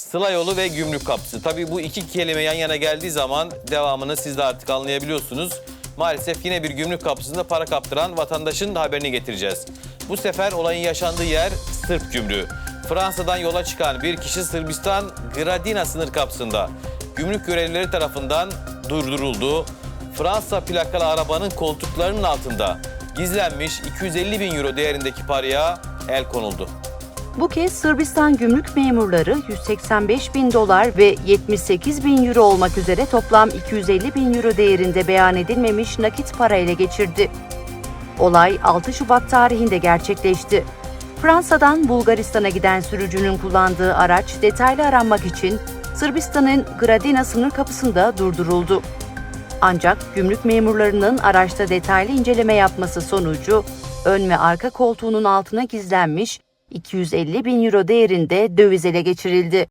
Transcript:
Sıla yolu ve gümrük kapısı. Tabii bu iki kelime yan yana geldiği zaman devamını siz de artık anlayabiliyorsunuz. Maalesef yine bir gümrük kapısında para kaptıran vatandaşın da haberini getireceğiz. Bu sefer olayın yaşandığı yer Sırp gümrüğü. Fransa'dan yola çıkan bir kişi Sırbistan Gradina sınır kapısında gümrük görevlileri tarafından durduruldu. Fransa plakalı arabanın koltuklarının altında gizlenmiş 250 bin euro değerindeki paraya el konuldu. Bu kez Sırbistan gümrük memurları 185 bin dolar ve 78 bin euro olmak üzere toplam 250 bin euro değerinde beyan edilmemiş nakit para ele geçirdi. Olay 6 Şubat tarihinde gerçekleşti. Fransa'dan Bulgaristan'a giden sürücünün kullandığı araç detaylı aranmak için Sırbistan'ın Gradina sınır kapısında durduruldu. Ancak gümrük memurlarının araçta detaylı inceleme yapması sonucu ön ve arka koltuğunun altına gizlenmiş 250 bin euro değerinde döviz ele geçirildi.